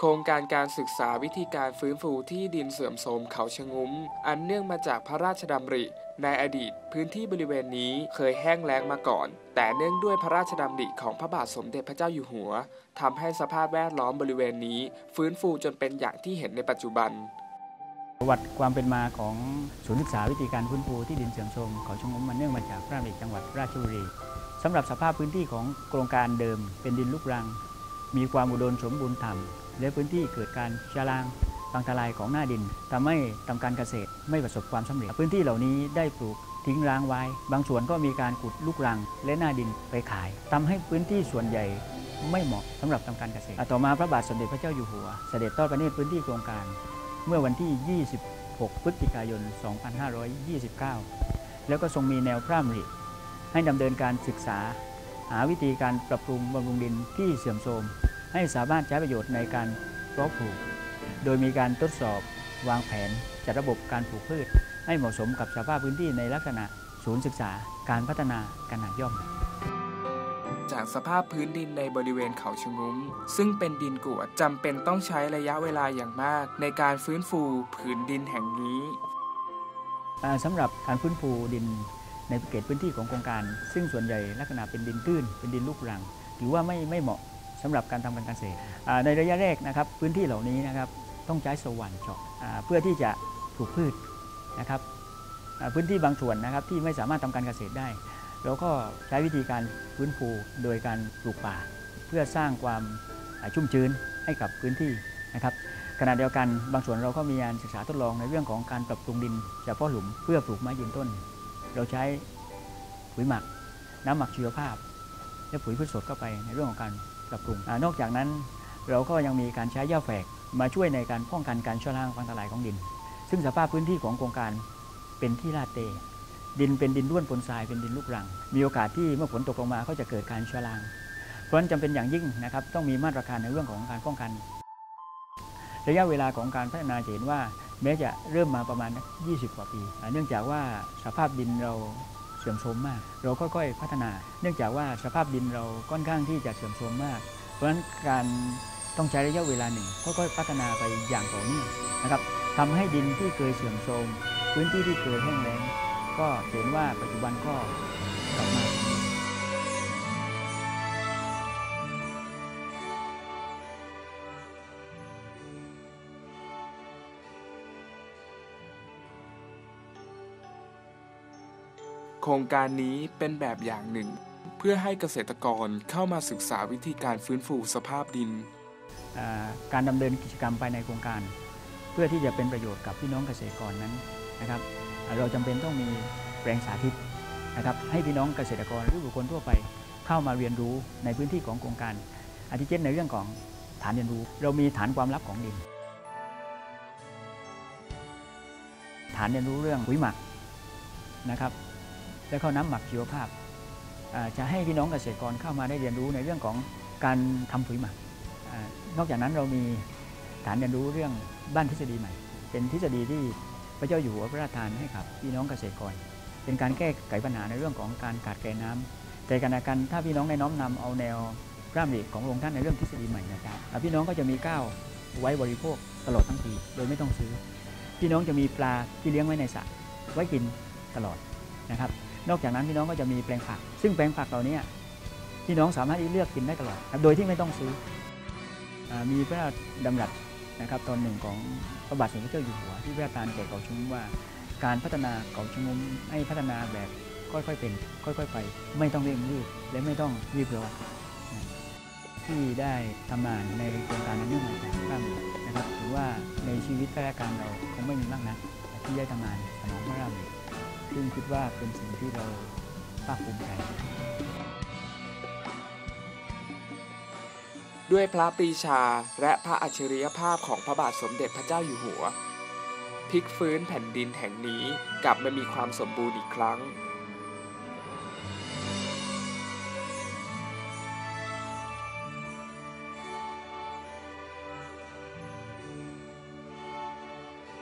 โครงการการศึกษาวิธีการฟื้นฟูที่ดินเสื่อมโทรมเขาชะงุ้ม อันเนื่องมาจากพระราชดำริ ในอดีต พื้นที่บริเวณนี้เคยแห้งแล้งมาก่อน แต่เนื่องด้วยพระราชดำริของพระบาทสมเด็จพระเจ้าอยู่หัวทำให้สภาพแวดล้อมบริเวณนี้ ฟื้นฟูจนเป็นอย่างที่เห็นในปัจจุบัน ประวัติความเป็นมาของศูนย์ศึกษาวิธีการฟื้นฟูที่ดินเสื่อมโทรมเขาชะงมมันเนื่องมาจากพระราชดำริจังหวัดราชบุรีสำหรับสภาพพื้นที่ของโครงการเดิม เป็นดินลูกรัง มีความอุดมสมบูรณ์ต่ำ และพื้นที่เกิดการชะลางบางทลายของหน้าดินทำให้ทำการเกษตรไม่ประสบความสำเร็จ พื้นที่เหล่านี้ได้ปลูกทิ้งร้างไว้ บางส่วนก็มีการขุดลูกรังและหน้าดินไปขายทำให้พื้นที่ส่วนใหญ่ไม่เหมาะสำหรับทำการเกษตร ต่อมาพระบาทสมเด็จพระเจ้าอยู่หัว เสด็จทอดพระเนตรพื้นที่โครงการ เมื่อวันที่ 26 พฤศจิกายน 2529 แล้วก็ทรงมีแนวพระราชดำริให้ดำเนินการศึกษา หาวิธีการปรับปรุงบำรุงดินที่เสื่อมโทรม ให้สามารถใช้ประโยชน์ในการเพาะปลูก โดยมีการทดสอบวางแผนจัดระบบการปลูกพืช ให้เหมาะสมกับสภาพพื้นที่ในลักษณะศูนย์ศึกษาการพัฒนาขนาดย่อม จากสภาพพื้นดินในบริเวณเขาชะงุ้ม ซึ่งเป็นดินกรวดจำเป็นต้องใช้ระยะเวลาอย่างมาก ในการฟื้นฟูผืนดินแห่งนี้อ่าสำหรับการฟื้นฟูดินในเขตพื้นที่ของโครงการ ซึ่งส่วนใหญ่ลักษณะเป็นดินตื้นเป็นดินลูกรัง ถือว่าไม่ไม่เหมาะ สำหรับการทำการเกษตรในระยะแรกนะครับพื้นที่เหล่านี้นะครับต้องใช้สว่านเจาะเพื่อที่จะปลูกพืชนะครับพื้นที่บางส่วนนะครับที่ไม่สามารถทำการเกษตรได้เราก็ใช้วิธีการฟื้นฟูโดยการปลูกป่า เพื่อสร้างความชุ่มชื้นให้กับพื้นที่นะครับขณะเดียวกันบางส่วนเราก็มีการศึกษาทดลองในเรื่องของการปรับปรุงดินเฉพาะหลุมเพื่อปลูกไม้ยืนต้น เราใช้ปุ๋ยหมัก น้ำหมักชีวภาพ และปุ๋ยพืชสดเข้าไปในเรื่องของการ ปรับปรุงอนอกจากนั้นเราก็ยังมีการใช้หญ้าแฝกมาช่วยในการป้องกันการชั่วล่างฟังทลายของดิน ซึ่งสภาพพื้นที่ของโครงการเป็นที่ลาดเต ดินเป็นดินร่วนปนทรายเป็นดินลูกรัง มีโอกาสที่เมื่อฝนตกลงมาก็จะเกิดการชั่วล่าง เพราะฉะนั้นจำเป็นอย่างยิ่งนะครับต้องมีมาตรการในเรื่องของการป้องกัน ระยะเวลาของการพัฒนาจะเห็นว่าแม้จะเริ่มมาประมาณ 20 กว่าปี เนื่องจากว่าสภาพดินเรา สื่อมโทรมมาก เราค่อยๆพัฒนา เนื่องจากว่าสภาพดินเราค่อนข้างที่จะเสื่อมโทรมมาก เพราะฉะนั้นการต้องใช้ระยะเวลาหนึ่งค่อยๆพัฒนาไปอย่างต่อเนื่องนะครับทำให้ดินที่เคยเสื่อมโทรมพื้นที่ที่เคยแห้งแล้งก็เห็นว่าปัจจุบันก็กลับมา ครงการนี้เป็นแบบอย่างหนึ่ง เพื่อให้เกษตรกรเข้ามาศึกษาวิธีการฟื้นฟูสภาพดิน การดำเนินกิจกรรมภายในโครงการ เพื่อที่จะเป็นประโยชน์กับพี่น้องเกษตรกรนั้นนะครับ เราจำเป็นต้องมีแปลงสาธิตนะครับให้พี่น้องเกษตรกรหรือบุคคลทั่วไปเข้ามาเรียนรู้ในพื้นที่ของโครงการ อาทิเช่นในเรื่องของฐานเรียนรู้ เรามีฐานความลับของดิน ฐานเรียนรู้เรื่องปุ๋ยหมักนะครับ แล้วก็น้ำหมักชีวภาพ จะให้พี่น้องเกษตรกรเข้ามาได้เรียนรู้ในเรื่องของการทำปุ๋ยหมักนอกจากนั้นเรามีฐานเรียนรู้เรื่องบ้านทฤษฎีใหม่ เป็นทฤษฎีที่พระเจ้าอยู่หัวพระราชทานให้กับพี่น้องเกษตรกร เป็นการแก้ไขปัญหาในเรื่องของการขาดแคลนน้ำแต่ขณะกันถ้าพี่น้องได้น้อมนำเอาแนวพระดำริขององค์ท่านในเรื่องทฤษฎีใหม่นะครับพี่น้องก็จะมีข้าวไว้บริโภคตลอดทั้งปีโดยไม่ต้องซื้อ พี่น้องจะมีปลาที่เลี้ยงไว้ในสระไว้กินตลอดนะครับ นอกจากนั้นพี่น้องก็จะมีแปลงผัก ซึ่งแปลงผักเหล่านี้พี่น้องสามารถที่เลือกกินได้ตลอด โดยที่ไม่ต้องซื้ออมีพระราชดำรัสนะครับตอนหนึ่งของพระบาทสมเด็จพระเจ้าอยู่หัวที่พระราชทานแก่เกาชุมว่า การพัฒนาเกาชุมให้พัฒนาแบบค่อยๆเป็น ค่อยๆไป ไม่ต้องเร่งรีบและไม่ต้องรีบร้อนที่ได้ทำงานในโครงการนั้นเนื่องมาจากพระราชดำรินะครับถือว่าในชีวิตข้าราชการเราคงไม่มีมากนะที่ได้ทำงานสนองพระราชดำริ ซึ่งคิดว่าเป็นสิ่งที่เราภาคภูมิใจด้วยพระปรีชาและพระอัจฉริยภาพของพระบาทสมเด็จพระเจ้าอยู่หัวพลิกฟื้นแผ่นดินแห่งนี้กลับมามีความสมบูรณ์อีกครั้ง